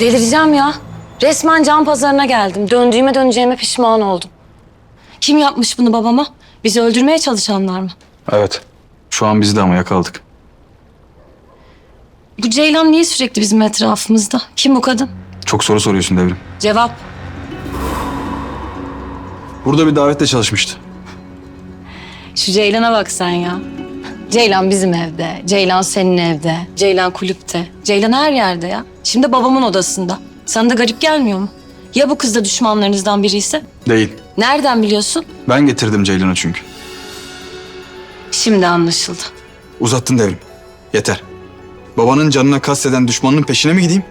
Delireceğim ya. Resmen can pazarına geldim. Döndüğüme döneceğime pişman oldum. Kim yapmış bunu babama? Bizi öldürmeye çalışanlar mı? Evet. Şu an biz de ama yakaladık. Bu Ceylan niye sürekli bizim etrafımızda? Kim bu kadın? Çok soru soruyorsun Devrim. Cevap. Burada bir davette çalışmıştı. Şu Ceylan'a bak sen ya. Ceylan bizim evde, Ceylan senin evde, Ceylan kulüpte, Ceylan her yerde ya. Şimdi babamın odasında. Sana da garip gelmiyor mu? Ya bu kız da düşmanlarınızdan biri ise? Değil. Nereden biliyorsun? Ben getirdim Ceylan'ı çünkü. Şimdi anlaşıldı. Uzattın Devrim. Yeter. Babanın canına kasteden düşmanının peşine mi gideyim?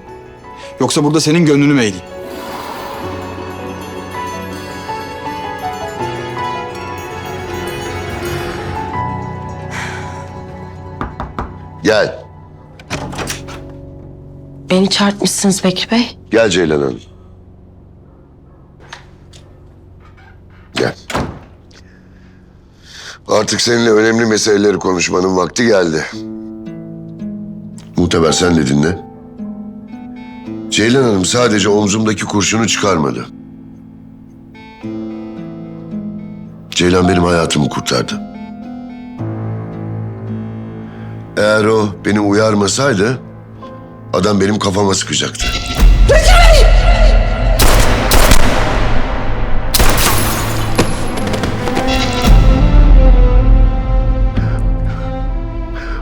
Yoksa burada senin gönlünü mü eğleyeyim? Gel. Beni çarpmışsınız Bekir Bey. Gel Ceylan Hanım. Gel. Artık seninle önemli meseleleri konuşmanın vakti geldi. Muhteber sen de dinle. Ceylan Hanım sadece omzumdaki kurşunu çıkarmadı. Ceylan benim hayatımı kurtardı. Eğer o beni uyarmasaydı adam benim kafama sıkacaktı.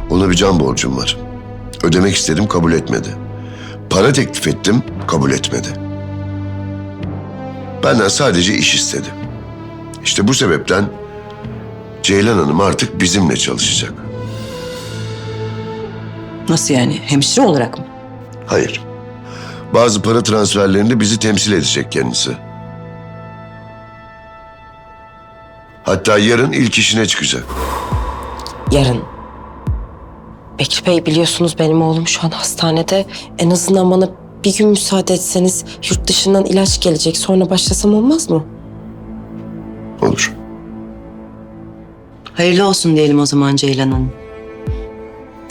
Ona bir can borcum var. Ödemek istedim kabul etmedi. Para teklif ettim kabul etmedi. Benden sadece iş istedi. İşte bu sebepten Ceylan Hanım artık bizimle çalışacak. Nasıl yani? Hemşire olarak mı? Hayır. Bazı para transferlerinde bizi temsil edecek kendisi. Hatta yarın ilk işine çıkacak. Yarın. Bekir Bey biliyorsunuz benim oğlum şu an hastanede. En azından bana bir gün müsaade etseniz yurt dışından ilaç gelecek. Sonra başlasam olmaz mı? Olur. Hayırlı olsun diyelim o zaman Ceylan Hanım.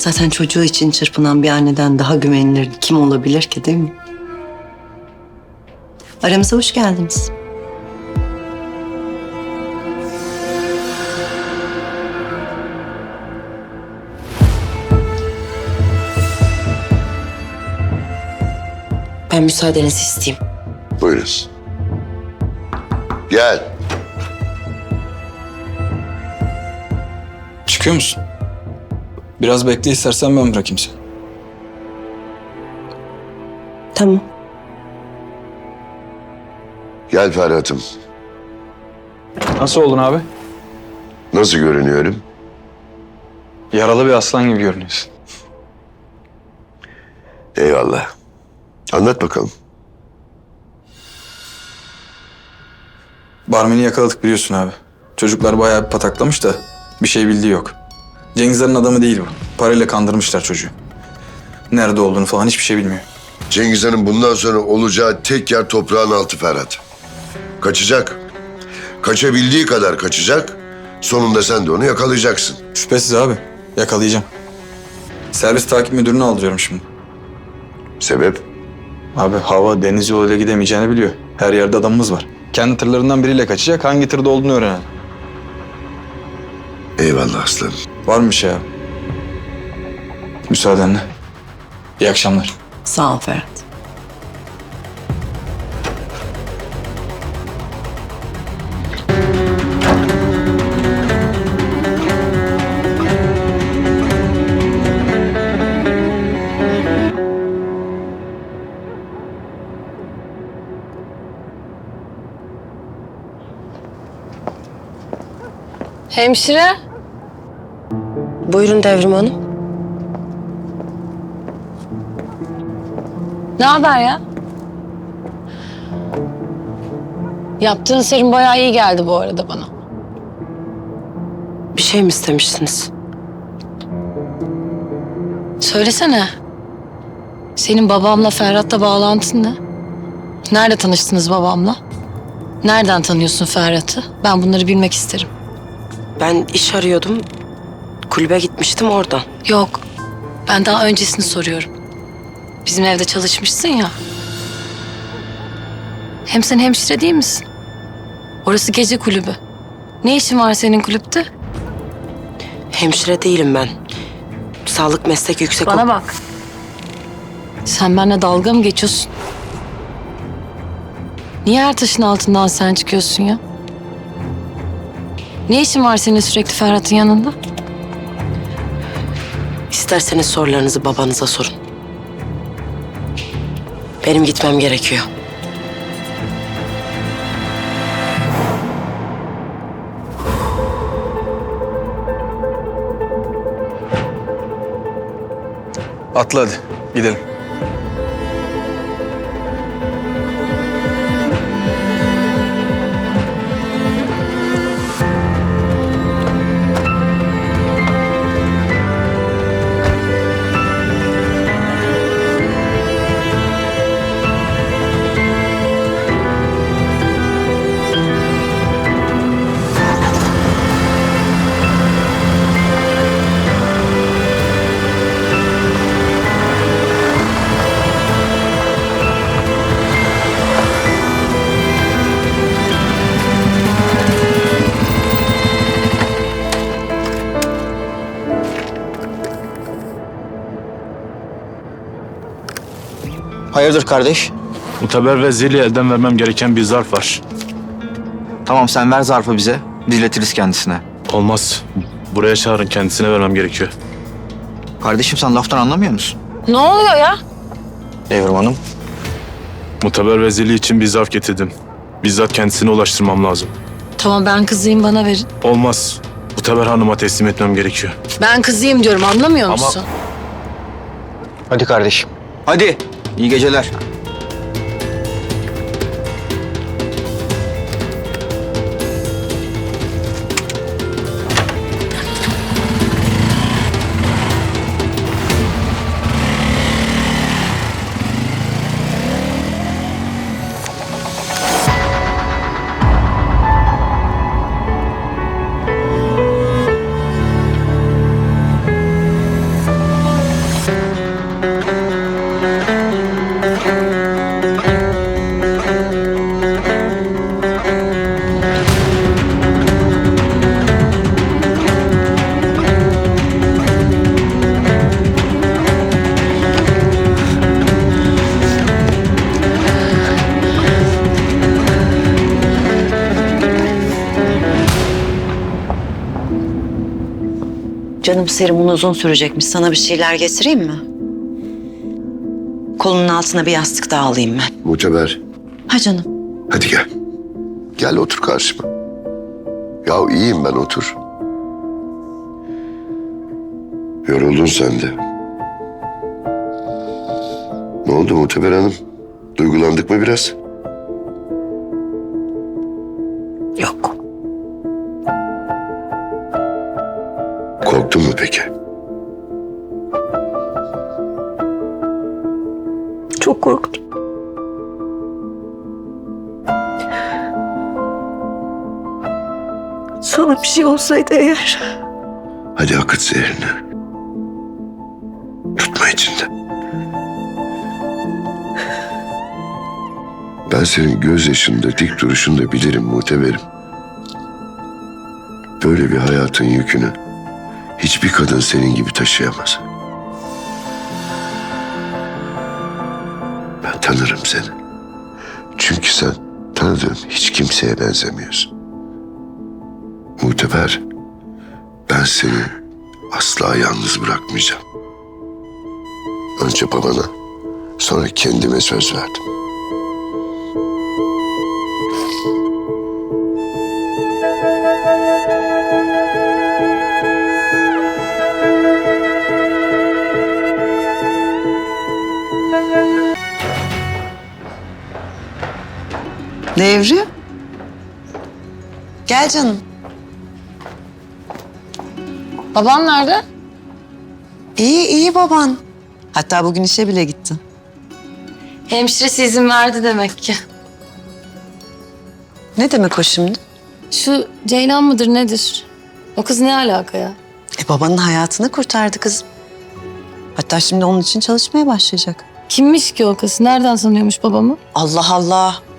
Zaten çocuğu için çırpınan bir anneden daha güvenilir kim olabilir ki değil mi? Aramıza hoş geldiniz. Ben müsaadenizi isteyeyim. Buyurun. Gel. Çıkıyor musun? Biraz bekle istersen ben bırakayım seni. Tamam. Gel Ferhat'ım. Nasıl oldun abi? Nasıl görünüyorum? Yaralı bir aslan gibi görünüyorsun. Eyvallah. Anlat bakalım. Barmeni yakaladık biliyorsun abi. Çocuklar bayağı bir pataklamış da bir şey bildiği yok. Cengizler'in adamı değil bu. Parayla kandırmışlar çocuğu. Nerede olduğunu falan hiçbir şey bilmiyor. Cengiz Han'ın bundan sonra olacağı tek yer toprağın altı Ferhat. Kaçacak. Kaçabildiği kadar kaçacak. Sonunda sen de onu yakalayacaksın. Şüphesiz abi. Yakalayacağım. Servis takip müdürünü aldırıyorum şimdi. Sebep? Abi hava deniz yoluyla gidemeyeceğini biliyor. Her yerde adamımız var. Kendi tırlarından biriyle kaçacak. Hangi tırda olduğunu öğrenelim. Eyvallah aslanım. Var mı bir şey abi? Müsaadenle. İyi akşamlar. Sağ ol Ferhat. Hemşire. Buyurun Devrim Hanım. Ne haber ya? Yaptığın serum bayağı iyi geldi bu arada bana. Bir şey mi istemiştiniz? Söylesene. Senin babamla Ferhat'la bağlantın ne? Nerede tanıştınız babamla? Nereden tanıyorsun Ferhat'ı? Ben bunları bilmek isterim. Ben iş arıyordum. Kulübe gitmiştim oradan. Yok. Ben daha öncesini soruyorum. Bizim evde çalışmışsın ya. Hem sen hemşire değil misin? Orası gece kulübü. Ne işin var senin kulüpte? Hemşire değilim ben. Sağlık meslek yüksek Bana bak. Sen benimle dalga mı geçiyorsun? Niye her taşın altından sen çıkıyorsun ya? Ne işin var senin sürekli Ferhat'ın yanında? İsterseniz sorularınızı babanıza sorun. Benim gitmem gerekiyor. Atla hadi gidelim. Hayırdır kardeş? Muteber ve Zeli'ye elden vermem gereken bir zarf var. Tamam sen ver zarfı bize. Biz iletiriz kendisine. Olmaz. Buraya çağırın kendisine vermem gerekiyor. Kardeşim sen laftan anlamıyor musun? Ne oluyor ya? Devrim Hanım. Muteber ve Zeli için bir zarf getirdim. Bizzat kendisine ulaştırmam lazım. Tamam ben kızıyım bana verin. Olmaz. Muteber Hanım'a teslim etmem gerekiyor. Ben kızıyım diyorum anlamıyor Ama- musun? Hadi kardeşim. Hadi. İyi geceler. Canım serumun uzun sürecekmiş. Sana bir şeyler getireyim mi? Kolunun altına bir yastık daha alayım ben. Muteber. Ha canım. Hadi gel. Gel otur karşıma. Ya iyiyim ben otur. Yoruldun sen de. Ne oldu Muteber Hanım? Duygulandık mı biraz? Peki? Çok korktum. Sana bir şey olsaydı eğer. Hadi akıt zehrini. Tutma içinde. Ben senin gözyaşında, dik duruşunda bilirim muteberim. Böyle bir hayatın yükünü hiçbir kadın senin gibi taşıyamaz. Ben tanırım seni. Çünkü sen tanıdığım hiç kimseye benzemiyorsun. Muteber, ben seni asla yalnız bırakmayacağım. Önce babana, sonra kendime söz verdim. Devri. Gel canım. Babam nerede? İyi iyi baban. Hatta bugün işe bile gitti. Hemşiresi izin verdi demek ki. Ne demek o şimdi? Şu Ceylan mıdır nedir? O kız ne alaka ya? E babanın hayatını kurtardı kızım. Hatta şimdi onun için çalışmaya başlayacak. Kimmiş ki o kız? Nereden sanıyormuş babamı? Allah Allah.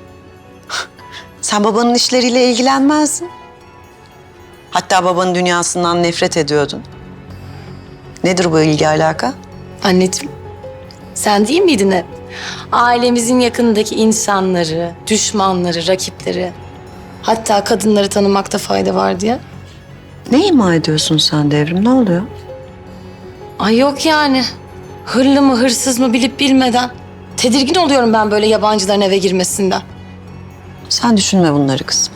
Sen babanın işleriyle ilgilenmezdin. Hatta babanın dünyasından nefret ediyordun. Nedir bu ilgi alaka? Anneciğim, sen değil miydin hep? Ailemizin yakınındaki insanları, düşmanları, rakipleri, hatta kadınları tanımakta fayda var diye. Ne ima ediyorsun sen devrim? Ne oluyor? Ay yok yani. Hırlı mı hırsız mı bilip bilmeden. Tedirgin oluyorum ben böyle yabancıların eve girmesinden. Sen düşünme bunları kızım.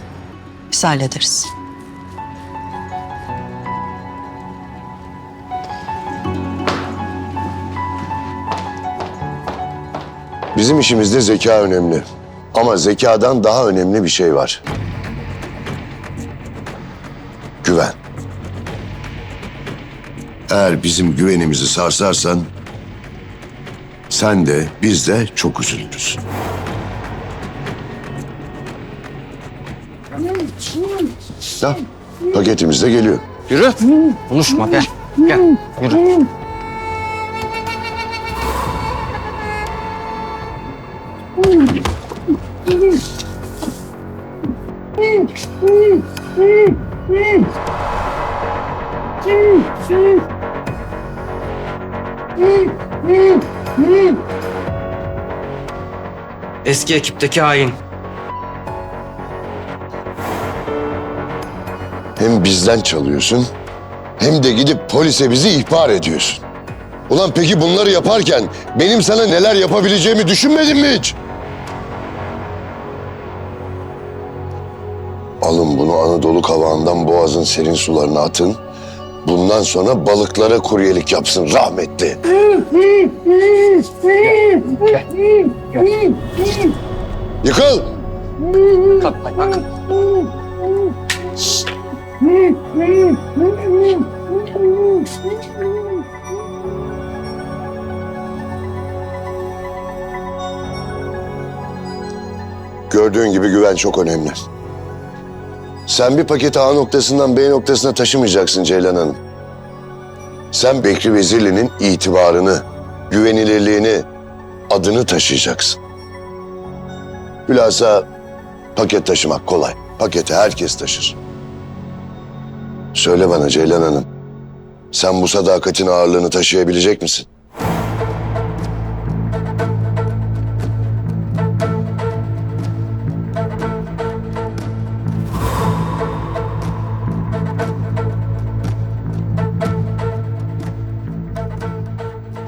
Biz hallederiz. Bizim işimizde zeka önemli. Ama zekadan daha önemli bir şey var. Güven. Eğer bizim güvenimizi sarsarsan sen de biz de çok üzülürüz. Ya, paketimiz de geliyor. Yürü. Konuşma gel. Gel. Yürü. Eski ekipteki hain. Hem bizden çalıyorsun hem de gidip polise bizi ihbar ediyorsun. Ulan peki bunları yaparken benim sana neler yapabileceğimi düşünmedin mi hiç? Alın bunu Anadolu kavağından boğazın serin sularına atın. Bundan sonra balıklara kuryelik yapsın rahmetli. Yıkıl! Gördüğün gibi güven çok önemli. Sen bir paketi A noktasından B noktasına taşımayacaksın Ceylan Hanım. Sen Bekri Vezirli'nin itibarını, güvenilirliğini, adını taşıyacaksın. Bilhassa paket taşımak kolay. Paketi herkes taşır. Söyle bana Ceylan Hanım, sen bu sadakatin ağırlığını taşıyabilecek misin?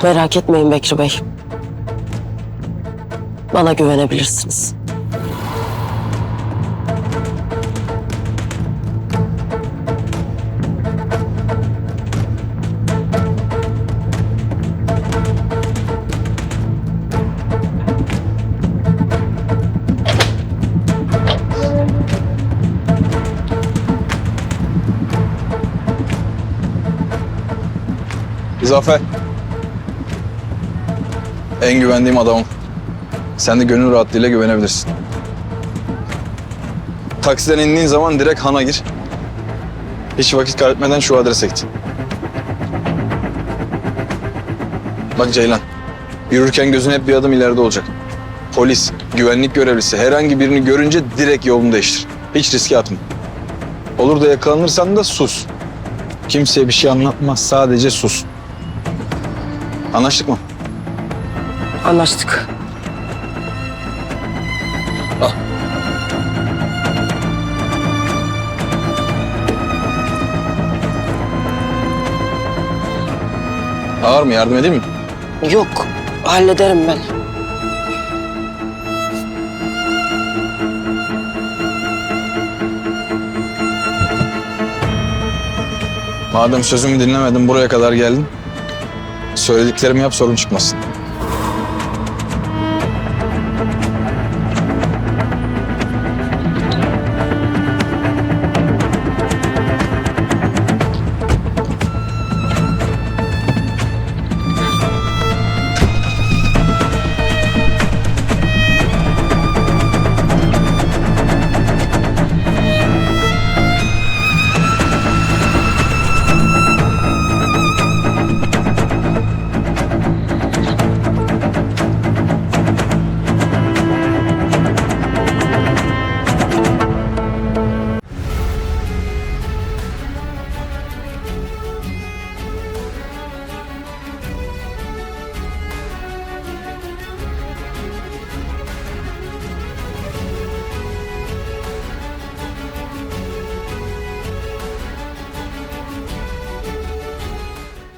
Merak etmeyin Bekri Bey. Bana güvenebilirsiniz. Zafer. En güvendiğim adamım. Sen de gönül rahatlığıyla güvenebilirsin. Taksiden indiğin zaman direkt Han'a gir. Hiç vakit kaybetmeden şu adrese git. Bak Ceylan, yürürken gözün hep bir adım ileride olacak. Polis, güvenlik görevlisi herhangi birini görünce direkt yolunu değiştir. Hiç riske atma. Olur da yakalanırsan da sus. Kimseye bir şey anlatma, sadece sus. Anlaştık mı? Anlaştık. Ağır mı? Yardım edeyim mi? Yok, hallederim ben. Madem sözümü dinlemedin buraya kadar geldin. Söylediklerimi yap sorun çıkmasın.